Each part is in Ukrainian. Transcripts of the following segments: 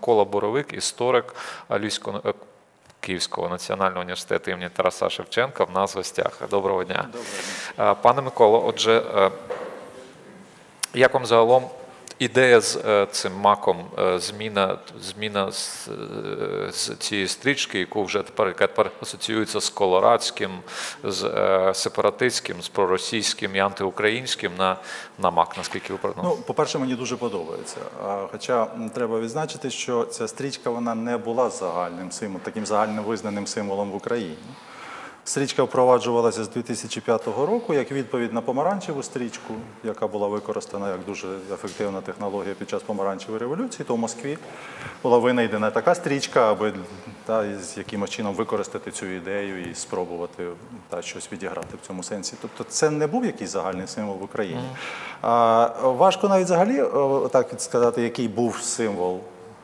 Микола Боровик, історик Львівського е, Київського національного університету імені Тараса Шевченка. В нас в гостях. Доброго дня. Доброго дня. Пане Миколо, отже, е, як вам загалом ідея з е, цим маком, е, зміна, зміна з, е, з цієї стрічки, яку вже тепер, яка тепер асоціюється з колорадським, з е, сепаратистським, з проросійським і антиукраїнським на, на мак, наскільки ви ну, по-перше, мені дуже подобається. Хоча треба відзначити, що ця стрічка вона не була загальним символом, таким загальним визнаним символом в Україні. Стрічка впроваджувалася з 2005 року як відповідь на помаранчеву стрічку, яка була використана як дуже ефективна технологія під час помаранчевої революції. То в Москві була винайдена така стрічка, аби та, з якимось чином використати цю ідею і спробувати та, щось відіграти в цьому сенсі. Тобто це не був якийсь загальний символ в Україні. А, важко навіть взагалі так сказати, який був символ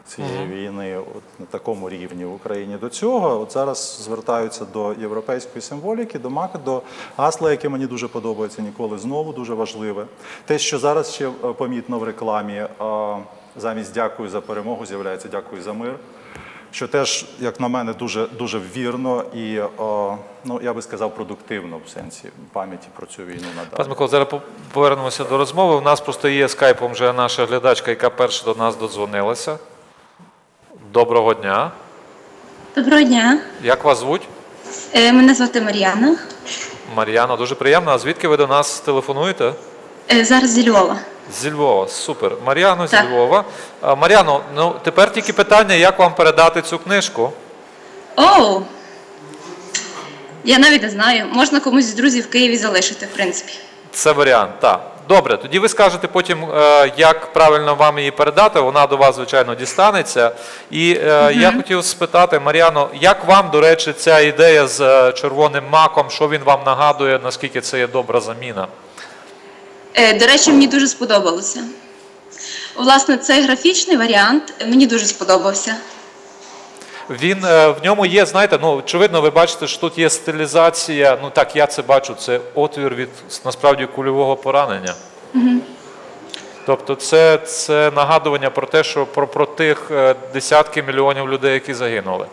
цієї війни от, на такому рівні в Україні до цього. От зараз звертаються до європейської символіки, до мака, до гасла, яке мені дуже подобається ніколи знову, дуже важливе. Те, що зараз ще е, помітно в рекламі, е, замість дякую за перемогу, з'являється дякую за мир. Що теж, як на мене, дуже дуже вірно і о, ну я би сказав, продуктивно в сенсі пам'яті про цю війну надалі. Пане Микола, зараз по- повернемося до розмови. У нас просто є скайпом вже наша глядачка, яка перша до нас додзвонилася. Доброго дня. Доброго дня. Як вас звуть? Е, Мене звати Мар'яна. Мар'яна, дуже приємно. А звідки ви до нас телефонуєте? Е, Зараз зі Львова. Зі Львова, супер. Мар'яно зі Львова. Мар'яно, ну тепер тільки питання, як вам передати цю книжку? Оу! Я навіть не знаю. Можна комусь з друзів в Києві залишити, в принципі. Це варіант, так. Добре, тоді ви скажете потім, е, як правильно вам її передати. Вона до вас, звичайно, дістанеться. І е, я хотів спитати, Мар'яно, як вам, до речі, ця ідея з е, червоним маком, що він вам нагадує, наскільки це є добра заміна? До речі, мені дуже сподобалося. Власне, цей графічний варіант мені дуже сподобався. Він е, в ньому є, знаєте, ну очевидно, ви бачите, що тут є стилізація. Ну так я це бачу. Це отвір від насправді кульового поранення. Тобто, це, це нагадування про те, що про, про тих е, десятки мільйонів людей, які загинули.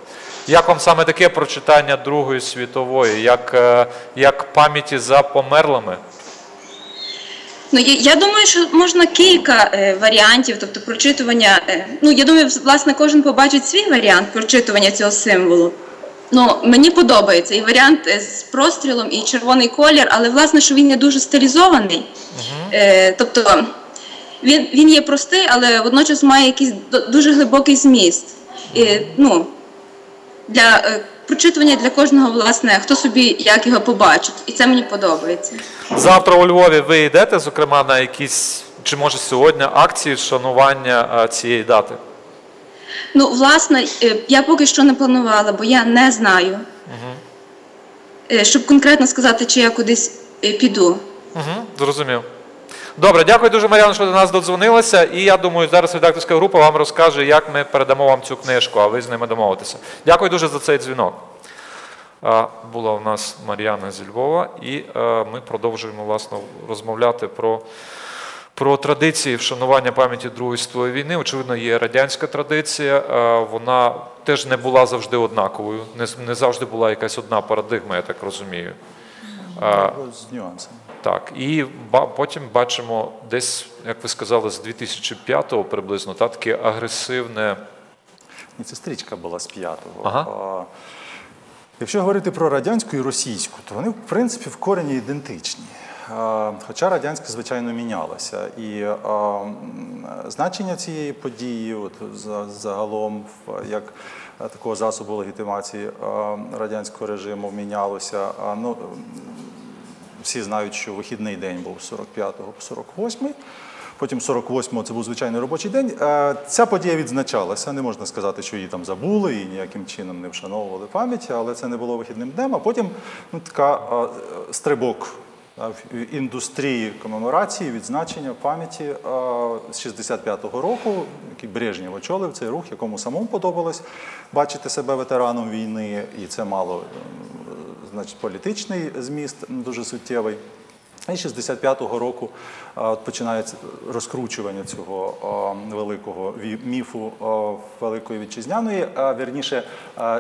Як вам саме таке прочитання Другої світової, як, е, як пам'яті за померлими? Ну, я, я думаю, що можна кілька е, варіантів, тобто прочитування. Е, ну, я думаю, власне, кожен побачить свій варіант прочитування цього символу. Ну, мені подобається і варіант е, з прострілом, і червоний колір, але власне, що він не дуже стилізований. Е, тобто він, він є простий, але водночас має якийсь дуже глибокий зміст. І, ну, для прочитування для кожного, власне, хто собі як його побачить. І це мені подобається. Завтра у Львові ви йдете, зокрема, на якісь, чи може сьогодні, акції шанування е, цієї дати? Ну, власне, е, я поки що не планувала, бо я не знаю. Е, Щоб конкретно сказати, чи я кудись піду. Угу, зрозумів. Добре, дякую дуже, Мар'яно, що до нас додзвонилися. І я думаю, зараз редакторська група вам розкаже, як ми передамо вам цю книжку, а ви з ними домовитеся. Дякую дуже за цей дзвінок. Була у нас Мар'яна зі Львова, і е, ми продовжуємо власне розмовляти про. Про традиції вшанування пам'яті Другої світової війни, очевидно, є радянська традиція. е, Вона теж не була завжди однаковою, не, завжди була якась одна парадигма, я так розумію. З нюансами. Так, і потім бачимо десь, як ви сказали, з 2005-го приблизно, та, таке агресивне. Ні, це стрічка була з п'ятого. Ага. Якщо говорити про радянську і російську, то вони в принципі в корені ідентичні. Хоча радянська, звичайно, мінялася. І а, значення цієї події, от, за- загалом, як такого засобу легітимації радянського режиму мінялося. А, ну, всі знають, що вихідний день був з 45 по 48-й. Потім 48-го це був звичайний робочий день. Е, Ця подія відзначалася. Не можна сказати, що її там забули і ніяким чином не вшановували пам'ять, але це не було вихідним днем. А потім ну, така е, стрибок в індустрії комеморації, відзначення пам'яті е, з 65-го року, який Брежнєв очолив цей рух, якому самому подобалось бачити себе ветераном війни, і це мало значить, політичний зміст дуже суттєвий. І 65-го року починається розкручування цього великого міфу Великої Вітчизняної, а вірніше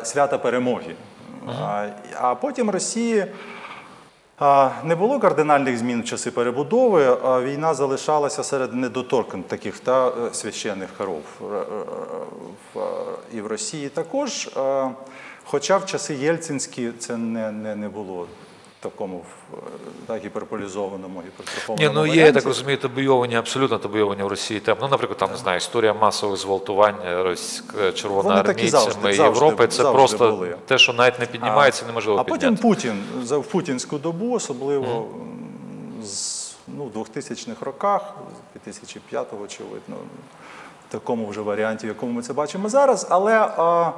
свята перемоги. А, а потім Росії Не було кардинальних змін в часи перебудови, а війна залишалася серед недоторкань таких та е, священних коров. Р- в- І в Росії також. Е, Хоча в часи Єльцинські це не, не, не було в такому е, так, гіперполізованому, Ні, гіпертрофованому ну є, я так розумію, табуйовані, абсолютно табуйовані в Росії тем. Ну, наприклад, там не знаю, історія масових зґвалтувань е, рось- червоноармійцями Європи. Це завжди просто були. те, що навіть не піднімається, неможливо А потім. Путін в путінську добу, особливо м, з ну, 2000-х роках, 2005-го, очевидно, в такому вже варіанті, в якому ми це бачимо зараз. Але а,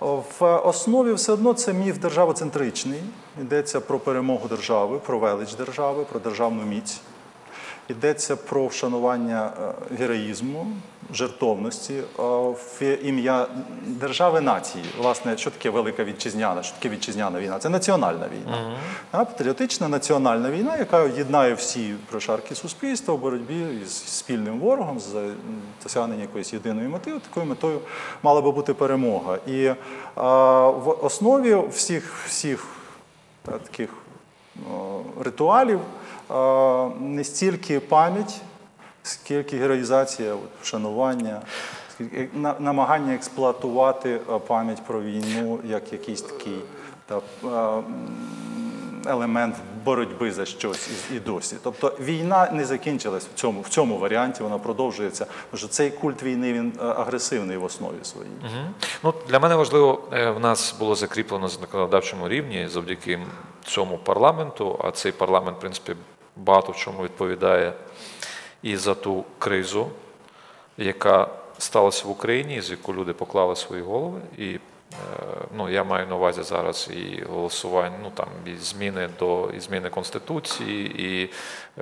в основі все одно це міф державоцентричний. Йдеться про перемогу держави, про велич держави, про державну міць. Йдеться про вшанування е, героїзму, жертовності е, в ім'я держави нації. Власне, що таке велика вітчизняна? Що таке вітчизняна війна? Це національна війна. А, Патріотична національна війна, яка єднає всі прошарки суспільства в боротьбі із спільним ворогом за досягнення якоїсь єдиної мети. Такою метою мала би бути перемога. І е, в основі всіх всіх таких о, ритуалів не стільки пам'ять, скільки героїзація, вшанування, скільки на- намагання експлуатувати пам'ять про війну як якийсь такий та, е, елемент боротьби за щось і, досі. Тобто війна не закінчилась в цьому, в цьому варіанті, вона продовжується. Тому цей культ війни він е, агресивний в основі своїй. Мгм. Ну, для мене важливо, е, в нас було закріплено на законодавчому рівні завдяки цьому парламенту, а цей парламент, в принципі, багато в чому відповідає і за ту кризу, яка сталася в Україні, з яку люди поклали свої голови. І е, ну, я маю на увазі зараз і голосування, ну там і зміни до і зміни конституції, і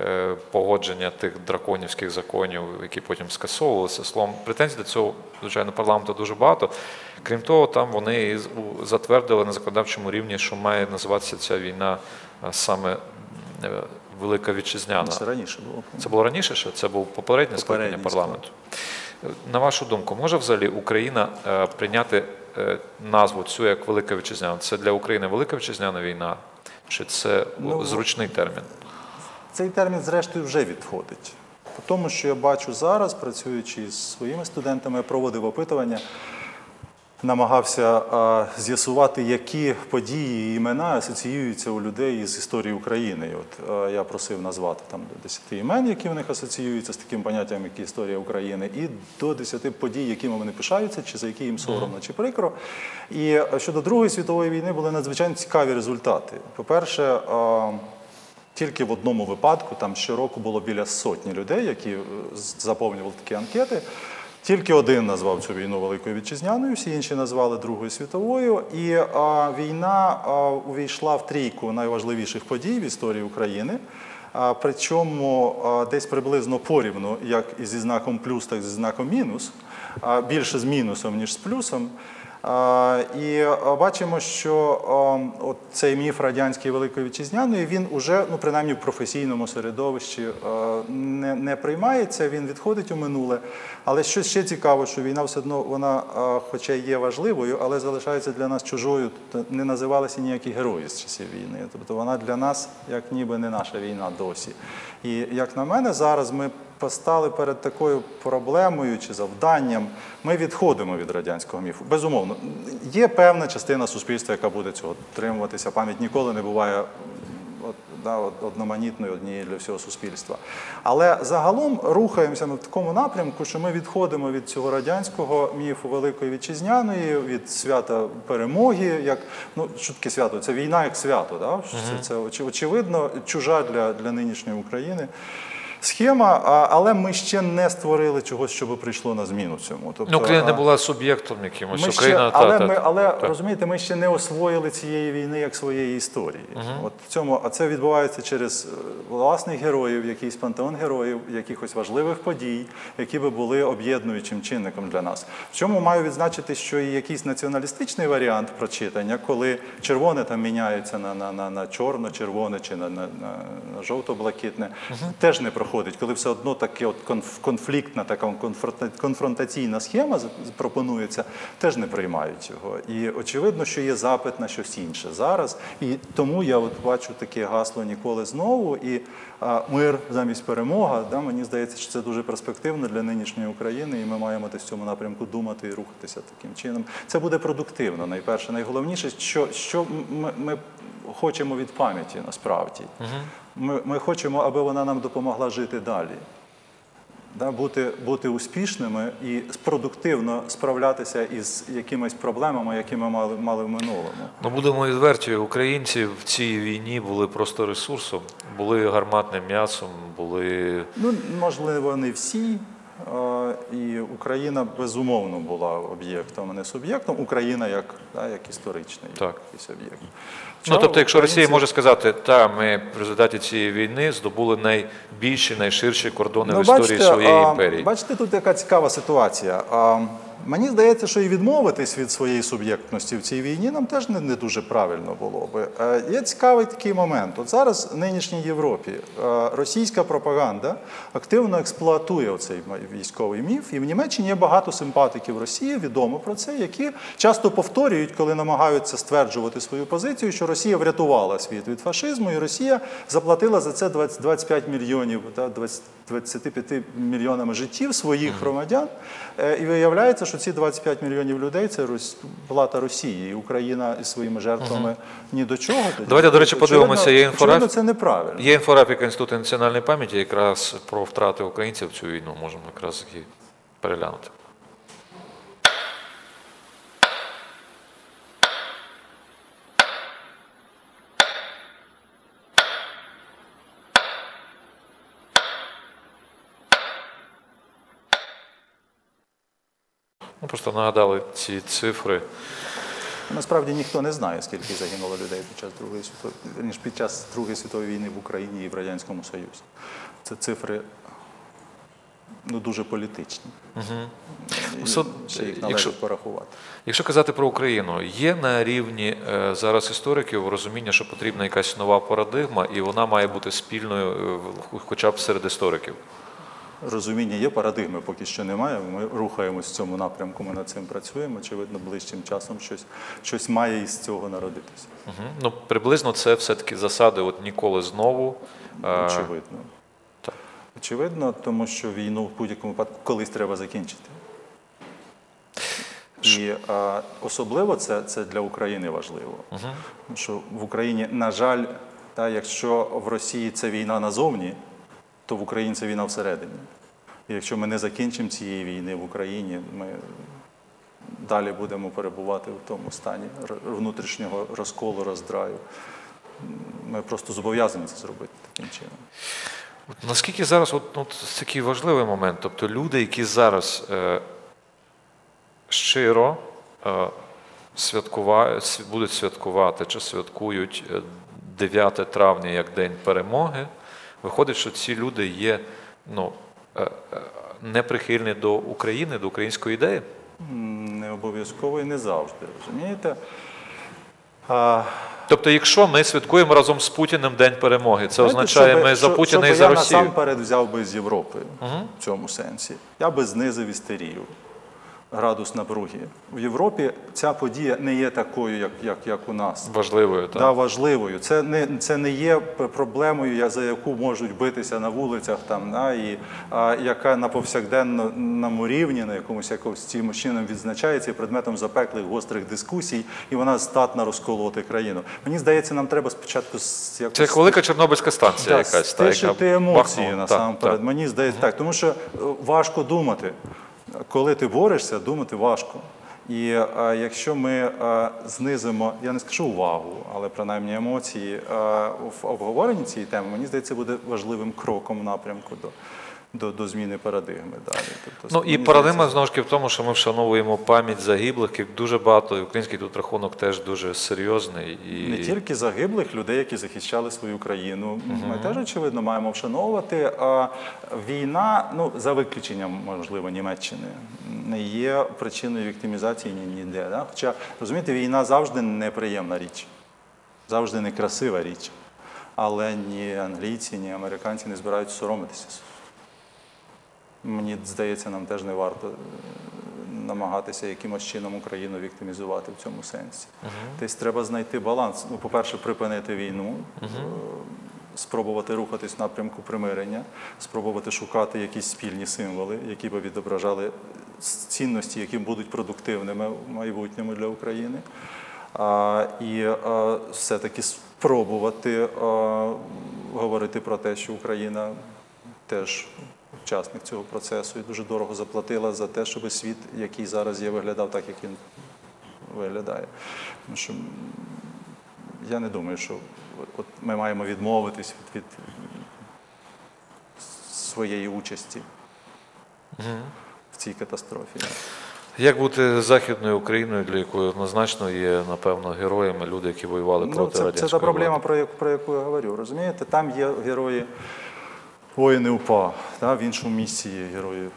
е, погодження тих драконівських законів, які потім скасовувалися. Словом, претензій до цього, звичайно, парламенту дуже багато. Крім того, там вони затвердили на законодавчому рівні, що має називатися ця війна е, саме е, Велика Вітчизняна. Це раніше було. Це було раніше, ще це був попереднє скликання парламенту. На вашу думку, може взагалі Україна е, прийняти е, назву цю як Велика Вітчизняна? Це для України Велика Вітчизняна війна? Чи це Ну, зручний термін? Цей термін, зрештою, вже відходить. По тому, що я бачу зараз, працюючи з своїми студентами, я проводив опитування, намагався з'ясувати, які події і імена асоціюються у людей із історією України. І от я просив назвати там до 10 імен, які в них асоціюються з таким поняттям, як історія України, і до 10 подій, якими вони пишаються, чи за які їм соромно, чи прикро. І щодо Другої світової війни були надзвичайно цікаві результати. По-перше, тільки в одному випадку, там щороку було біля сотні людей, які е, заповнювали такі анкети. Тільки один назвав цю війну Великою Вітчизняною, всі інші назвали Другою світовою. І а, війна а, увійшла в трійку найважливіших подій в історії України. А, причому а, десь приблизно порівну, як і зі знаком плюс, так і зі знаком мінус, а, більше з мінусом, ніж з плюсом. І бачимо, що цей міф радянської Великої Вітчизняної він уже, ну принаймні в професійному середовищі, не, не приймається, він відходить у минуле. Але що ще цікаво, що війна все одно вона, хоча й є важливою, але залишається для нас чужою. Тобто не називалися ніякі герої з часів війни. Тобто вона для нас як ніби не наша війна досі. І як на мене, зараз ми постали перед такою проблемою чи завданням. Ми відходимо від радянського міфу. Безумовно, є певна частина суспільства, яка буде цього дотримуватися. Пам'ять ніколи не буває да, одноманітною однією для всього суспільства. Але загалом рухаємося ми в такому напрямку, що ми відходимо від цього радянського міфу Великої Вітчизняної, від свята перемоги. Як ну що свято? Це війна як свято. Да? Це, це очевидно чужа для, для нинішньої України схема, а, але ми ще не створили чогось, щоб прийшло на зміну цьому. Тобто, Ну, Україна не була суб'єктом якимось. ми ще, Україна, та, але та, ми, але та. розумієте, ми ще не освоїли цієї війни як своєї історії. От в цьому, а це відбувається через е, власних героїв, якийсь пантеон героїв, якихось важливих подій, які би були об'єднуючим чинником для нас. В чому маю відзначити, що і якийсь націоналістичний варіант прочитання, коли червоне там міняється на, на, на, на чорно-червоне чи на, на, на жовто-блакитне, теж не проходить, коли все одно таке от конф- конфліктна, така конфронта- конфронтаційна схема пропонується, теж не приймають його. І очевидно, що є запит на щось інше зараз. І тому я от бачу таке гасло ніколи знову. І мир замість перемога. Да, мені здається, що це дуже перспективно для нинішньої України, і ми маємо десь в цьому напрямку думати і рухатися таким чином. Це буде продуктивно. Найперше, найголовніше, що, що ми, ми хочемо від пам'яті насправді. Ми, ми хочемо, аби вона нам допомогла жити далі. Да, бути, бути успішними і продуктивно справлятися із якимись проблемами, які ми мали, мали в минулому. Ну, будемо відверті, українці в цій війні були просто ресурсом, були гарматним м'ясом, були. Ну, можливо, не всі. І Україна безумовно була об'єктом, а не суб'єктом. Україна як, да, як історичний Так. якийсь об'єкт. Ну, тобто, якщо Росія може сказати, та ми в результаті цієї війни здобули найбільші, найширші кордони в історії своєї Ну, імперії. Бачите, тут яка цікава ситуація. Мені здається, що і відмовитись від своєї суб'єктності в цій війні нам теж не, не дуже правильно було би. Е, є цікавий такий момент. От зараз в нинішній Європі е, російська пропаганда активно експлуатує оцей м- військовий міф. І в Німеччині є багато симпатиків Росії, відомо про це, які часто повторюють, коли намагаються стверджувати свою позицію, що Росія врятувала світ від фашизму, і Росія заплатила за це 20, 25 мільйонів, та, 20, 25 мільйонами життів своїх громадян. Е, І виявляється, що ці 25 мільйонів людей це плата Росії, і Україна із своїми жертвами ні до чого. Давайте, до речі, подивимося, є інфографіка, це неправильно. Є інфографік Інституту національної пам'яті, якраз про втрати українців в цю війну можемо якраз і переглянути. Ну, просто нагадали ці цифри. Насправді ніхто не знає, скільки загинуло людей під час Другої світової ніж під час Другої світової війни в Україні і в Радянському Союзі. Це цифри ну, дуже політичні. І Все- ще їх якщо- порахувати. Якщо казати про Україну, є на рівні е, зараз істориків розуміння, що потрібна якась нова парадигма, і вона має бути спільною е, хоча б серед істориків. Розуміння є, парадигми поки що немає. Ми рухаємось в цьому напрямку, ми над цим працюємо. Очевидно, ближчим часом щось, щось має із цього народитися. Мгм. Ну, приблизно це все-таки засади от ніколи знову. Е, Очевидно. так. Очевидно, тому що війну в будь-якому випадку колись треба закінчити. І а, особливо це, це для України важливо. Тому що в Україні, на жаль, та, якщо в Росії це війна назовні, то в Україні це війна всередині. І якщо ми не закінчимо цієї війни в Україні, ми далі будемо перебувати в тому стані внутрішнього розколу, роздраю. Ми просто зобов'язані це зробити таким чином. От Наскільки зараз от, от такий важливий момент? Тобто люди, які зараз е, щиро е, святкува, будуть святкувати чи святкують е, 9 травня як День перемоги, виходить, що ці люди є ну, е, е, неприхильні до України, до української ідеї. Не обов'язково і не завжди, розумієте? А, Тобто, якщо ми святкуємо разом з Путіним День перемоги, це знаєте, означає, щоби- ми за що- Путіна і за я Росію. насамперед взяв би з Європи в цьому сенсі. Я би знизив істерію, градус напруги. В Європі ця подія не є такою, як, як, як у нас. Важливою, так. Да, важливою. Це не, це не є проблемою, за яку можуть битися на вулицях, там, да, і, а, яка на повсякденному рівні, на якомусь якось цим чином відзначається і предметом запеклих гострих дискусій, і вона здатна розколоти країну. Мені здається, нам треба спочатку з- якось Це як велика Чорнобильська станція так, якась. та, яка емоції насамперед. Мені здається так, тому що е, важко думати. Коли ти борешся, думати важко. І е, якщо ми е, знизимо, я не скажу увагу, але принаймні емоції е, в обговоренні цієї теми, мені здається, буде важливим кроком в напрямку до, до, до зміни парадигми далі. Тобто, Ну і парадигма знову ж таки в тому, що ми вшановуємо пам'ять загиблих, яких дуже багато, і український тут рахунок теж дуже серйозний. І... Не тільки загиблих людей, які захищали свою країну. Ми теж очевидно маємо вшановувати. А війна, ну за виключенням, можливо, Німеччини, не є причиною віктимізації ні- ніде. Да? Хоча розумієте, війна завжди неприємна річ, завжди некрасива річ. Але ні англійці, ні американці не збираються соромитися. Мені здається, нам теж не варто е, намагатися якимось чином Україну віктимізувати в цьому сенсі. Тобто треба знайти баланс. Ну, по-перше, припинити війну, е, спробувати рухатись в напрямку примирення, спробувати шукати якісь спільні символи, які би відображали цінності, які будуть продуктивними в майбутньому для України. А, і а, все-таки спробувати а, говорити про те, що Україна теж учасник цього процесу і дуже дорого заплатила за те, щоб світ, який зараз є, виглядав так, як він виглядає. Тому що я не думаю, що от, ми маємо відмовитись від, від своєї участі в цій катастрофі. Як бути західною Україною, для якої однозначно є, напевно, героями люди, які воювали Ну, проти це, це радянської та проблема, влади? про яку, про яку я говорю. Розумієте, там є герої воїни УПА, та, в іншому місці є герої.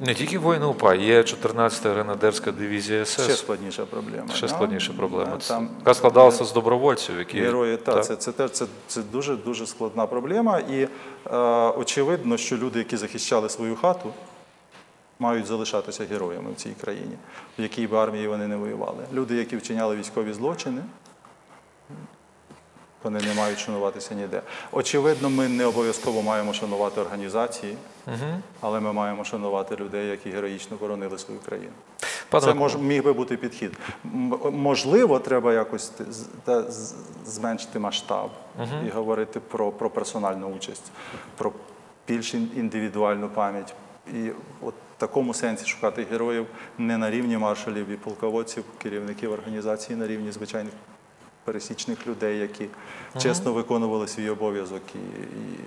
Не тільки воїни УПА, є 14-та гренадерська дивізія СС. Ще складніша проблема. Ще да? складніша проблема. Да, Це- Там яка складалася з добровольців, які Герої, та, так. це, це, теж- це, це дуже дуже складна проблема. І е, очевидно, що люди, які захищали свою хату, мають залишатися героями в цій країні, в якій би армії вони не воювали. Люди, які вчиняли військові злочини, вони не мають шануватися ніде. Очевидно, ми не обов'язково маємо шанувати організації, але ми маємо шанувати людей, які героїчно боронили свою країну. Пане Це мож, міг би бути підхід. Можливо, треба якось та- зменшити масштаб і говорити про, про персональну участь, про більш індивідуальну пам'ять. І от в такому сенсі шукати героїв не на рівні маршалів і полководців, керівників організації, на рівні звичайних пересічних людей, які чесно виконували свій обов'язок і, і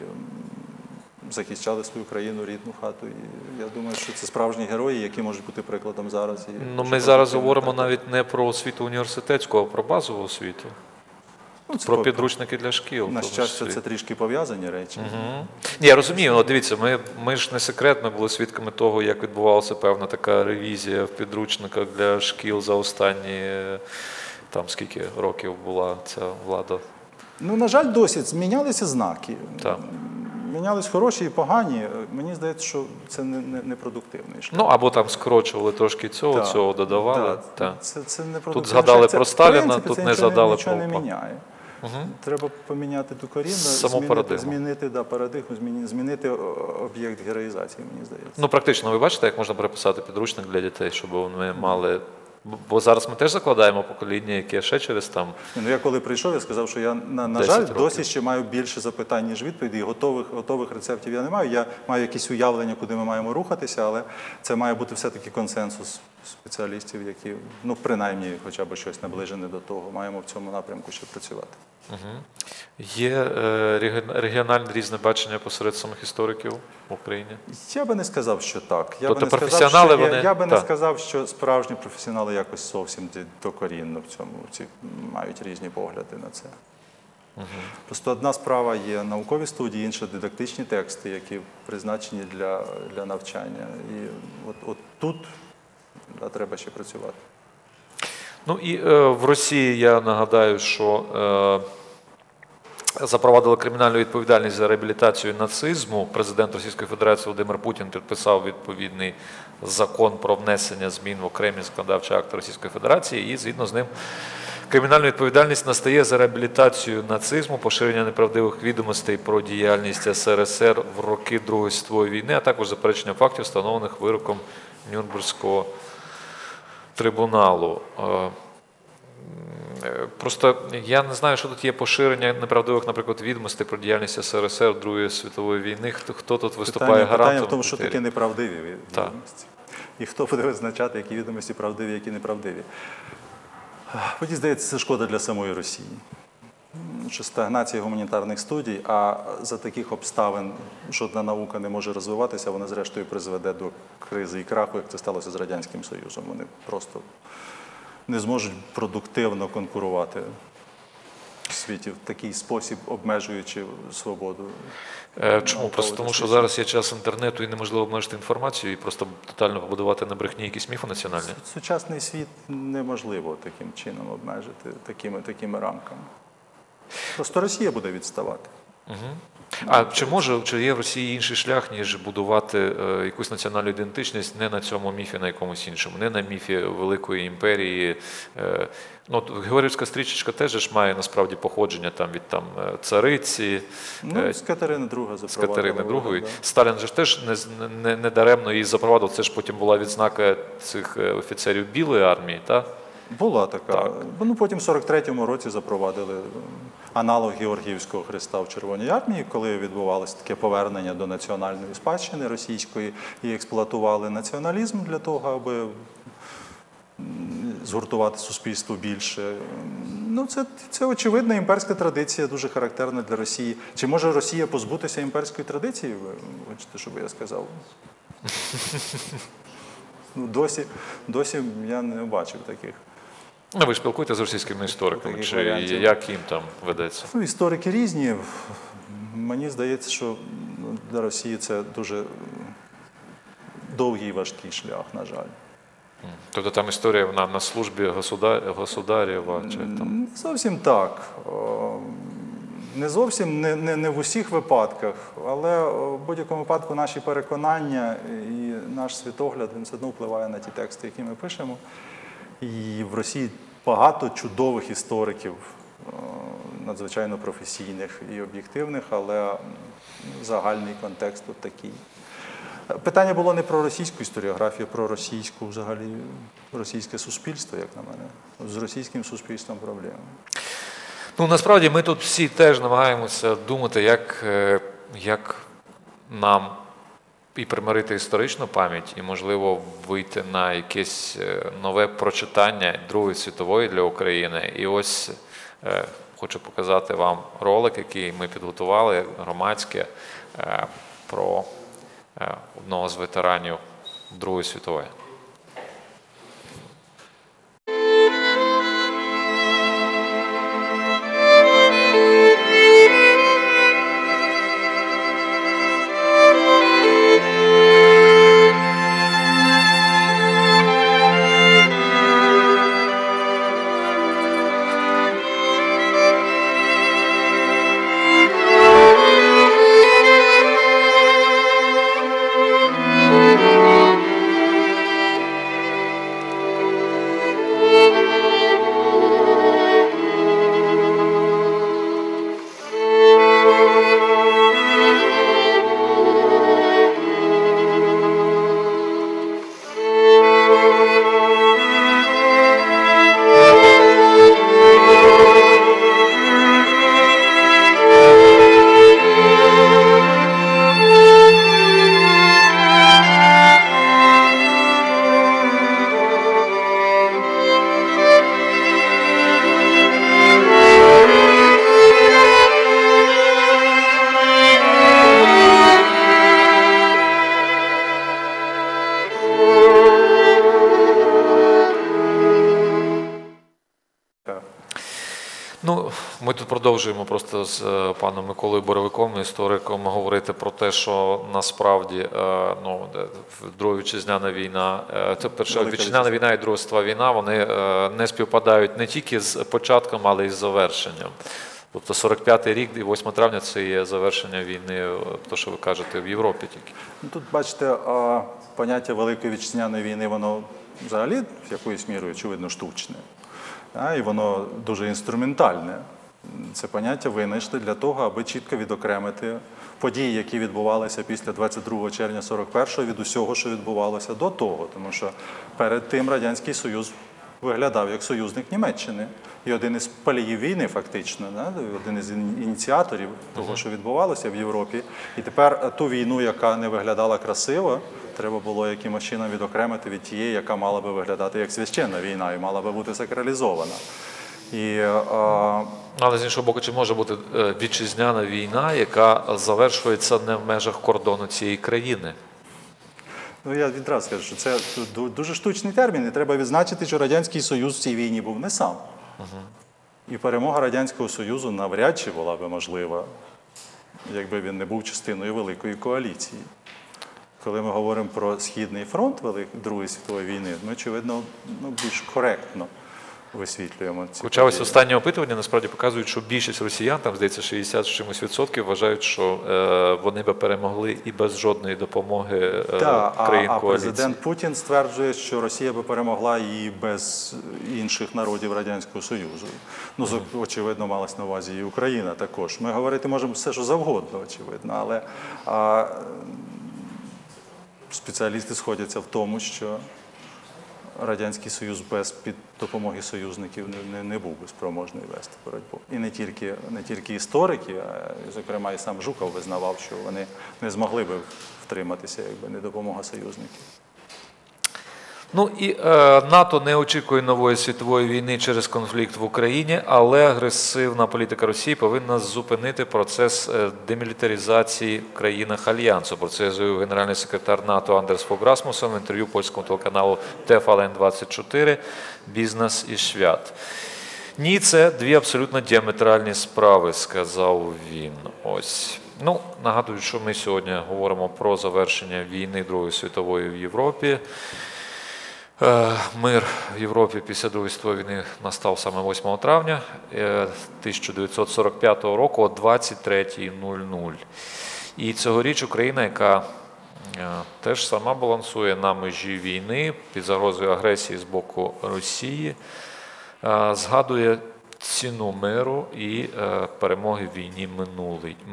захищали свою країну, рідну хату. І я думаю, що це справжні герої, які можуть бути прикладом зараз. І Ну, ми зараз говоримо так. навіть не про освіту університетську, а про базову освіту. Ну, це Про підручники для шкіл. На щастя, це трішки пов'язані речі. Ні, я розумію, ну, дивіться, ми, ми ж не секрет, ми були свідками того, як відбувалася певна така ревізія в підручниках для шкіл за останні там скільки років була ця влада. Ну, на жаль, досі змінялися знаки. Так. Мінялись хороші і погані. Мені здається, що це не, не, не продуктивний шлях. Ну або там скорочували трошки цього, Так, цього додавали. так. Так. Це, це не Тут згадали шлях. Про Сталіна, принципі, тут це не нічого згадали нічого про не УПА. міняє. Треба поміняти ту корінну, змінити, змінити да, парадигму, змінити, змінити об'єкт героїзації, мені здається. Ну, практично, ви бачите, як можна переписати підручник для дітей, щоб вони мали. Бо зараз ми теж закладаємо покоління, яке ще через там. Ну я коли прийшов, я сказав, що я на, на жаль років. досі ще маю більше запитань, ніж відповідей. Готових готових рецептів я не маю. Я маю якісь уявлення, куди ми маємо рухатися, але це має бути все-таки консенсус спеціалістів, які ну принаймні, хоча б щось наближене до того, маємо в цьому напрямку ще працювати. Є е, регіональне різне бачення посеред самих істориків в Україні. Я би не сказав, що так. Я Тобто би не сказав, професіонали, що, вони- я, би не сказав, що справжні професіонали якось зовсім докорінно в цьому ці мають різні погляди на це. Просто одна справа є наукові студії, інша дидактичні тексти, які призначені для, для навчання. І от, от тут треба ще працювати. Ну і е, в Росії я нагадаю, що е, запровадили кримінальну відповідальність за реабілітацію нацизму. Президент Російської Федерації Володимир Путін підписав відповідний закон про внесення змін в окремі законодавчі акти Російської Федерації, і згідно з ним. Кримінальна відповідальність настає за реабілітацію нацизму, поширення неправдивих відомостей про діяльність СРСР в роки Другої світової війни, а також заперечення фактів, встановлених вироком Нюрнберзького трибуналу. Е, е, Просто я не знаю, що тут є поширення неправдивих, наприклад, відомостей про діяльність СРСР Другої світової війни. Хто, хто тут виступає Питання, гарантом? питання в тому, що такі таке неправдиві відомості. і хто буде визначати, які відомості правдиві, які неправдиві. Мені здається, це шкода для самої Росії. М, Що стагнація гуманітарних студій, а за таких обставин жодна наука не може розвиватися, вона зрештою призведе до кризи і краху, як це сталося з Радянським Союзом. Вони просто не зможуть продуктивно конкурувати в світі в такий спосіб, обмежуючи свободу. Е, Чому? Просто тому, що зараз є час інтернету і неможливо обмежити інформацію і просто тотально побудувати на брехні якісь міфи національні. Сучасний світ неможливо таким чином обмежити такими, такими рамками. Просто Росія буде відставати. А чи може чи є в Росії інший шлях, ніж будувати е, якусь національну ідентичність не на цьому міфі, на якомусь іншому, не на міфі великої імперії? Е, ну, от Георгіївська стрічечка теж ж має насправді походження там від там е, цариці. Ну, е, з Катерини II з. Катерини II. да. Сталін же теж не, не, не даремно її запровадив. Це ж потім була відзнака цих е, офіцерів Білої армії, так? Була така. Так. Ну, потім в 43-му році запровадили аналог Георгіївського Христа в Червоній армії, коли відбувалося таке повернення до національної спадщини російської і експлуатували націоналізм для того, аби згуртувати суспільство більше. Ну, це, це очевидна імперська традиція, дуже характерна для Росії. Чи може Росія позбутися імперської традиції? Ви хочете, щоб я сказав? Ну, досі, досі я не бачив таких. Ну, ви спілкуєтеся з російськими істориками, чи варіантів. як їм там ведеться? Ну, історики різні. Мені здається, що для Росії це дуже довгий і важкий шлях, на жаль. Тобто там історія вона на службі государ... государєва, чи там. Не зовсім так. Не зовсім не, не, не в усіх випадках, але в будь-якому випадку наші переконання і наш світогляд він все одно впливає на ті тексти, які ми пишемо. І в Росії багато чудових істориків, надзвичайно професійних і об'єктивних, але загальний контекст тут такий. Питання було не про російську історіографію, а про російську взагалі російське суспільство, як на мене. З російським суспільством проблеми. Ну насправді ми тут всі теж намагаємося думати, як, е, як нам і примирити історичну пам'ять, і, можливо, вийти на якесь е, нове прочитання Другої світової для України. І ось е, хочу показати вам ролик, який ми підготували громадське е, про одного з ветеранів Другої світової. Продовжуємо просто з е, паном Миколою Боровиком, істориком, говорити про те, що насправді е, ну, в Друга вітчизняна війна, е, це перша вітчизняна війна і Друга світова війна, вони не співпадають не тільки з початком, але й з завершенням. Тобто 45-й рік і 8 травня це є завершення війни, то, що ви кажете, в Європі тільки. Ну, Тут, бачите, поняття Великої вітчизняної війни, воно взагалі якоюсь мірою, очевидно, штучне. І воно дуже інструментальне. Це поняття винайшли для того, аби чітко відокремити події, які відбувалися після 22 червня 41-го від усього, що відбувалося до того. Тому що перед тим Радянський Союз виглядав як союзник Німеччини і один із паліїв війни, фактично, один із ініціаторів того, що відбувалося в Європі. І тепер ту війну, яка не виглядала красиво, треба було якимось чином відокремити від тієї, яка мала би виглядати як священна війна і мала би бути сакралізована. І е, Але з іншого боку, чи може бути е, вітчизняна війна, яка завершується не в межах кордону цієї країни? Ну, я відразу скажу, що це дуже штучний термін, і треба відзначити, що Радянський Союз в цій війні був не сам. І перемога Радянського Союзу навряд чи була би можлива, якби він не був частиною великої коаліції. Коли ми говоримо про Східний фронт Другої світової війни, ми, очевидно, ну, більш коректно висвітлюємо ці Хоча ось події. останні опитування насправді показують, що більшість росіян, там здається, 60 з чимось відсотків, вважають, що е, вони би перемогли і без жодної допомоги е, Так, а, країн а коаліції. президент Путін стверджує, що Росія би перемогла і без інших народів Радянського Союзу. Ну, з- очевидно, малась на увазі і Україна також. Ми говорити можемо все, що завгодно, очевидно, але а, спеціалісти сходяться в тому, що Радянський Союз без під допомоги союзників не, не, був би спроможний вести боротьбу. І не тільки, не тільки історики, а зокрема і сам Жуков визнавав, що вони не змогли би втриматися, якби не допомога союзників. Ну і е, НАТО не очікує нової світової війни через конфлікт в Україні, але агресивна політика Росії повинна зупинити процес е, демілітаризації в країнах альянсу. Про це заявив генеральний секретар НАТО Андерс Фог в інтерв'ю польському телеканалу ТФЛН 24 Бізнес і Швят. Ні, це дві абсолютно діаметральні справи, сказав він. Ось. Ну, нагадую, що ми сьогодні говоримо про завершення війни Другої світової в Європі. Е, Мир в Європі після Другої світової війни настав саме 8 травня е, 1945 року о 23.00. І цьогоріч Україна, яка е, теж сама балансує на межі війни під загрозою агресії з боку Росії, е, згадує ціну миру і е, перемоги в війні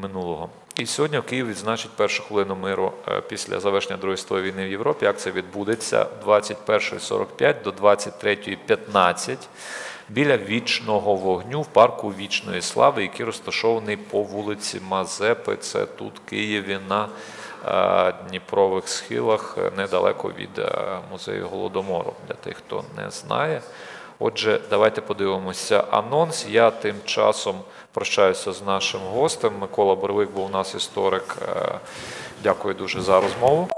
минулого. І сьогодні Київ відзначить першу хвилину миру е, після завершення Другої світової війни в Європі. Акція відбудеться 21.45 до 23.15 біля вічного вогню в парку Вічної слави, який розташований по вулиці Мазепи. Це тут Києві на е, Дніпрових схилах, е, недалеко від музею Голодомору, для тих, хто не знає. Отже, давайте подивимося анонс. Я тим часом прощаюся з нашим гостем. Микола Боровик був у нас історик. Е, Дякую дуже за розмову.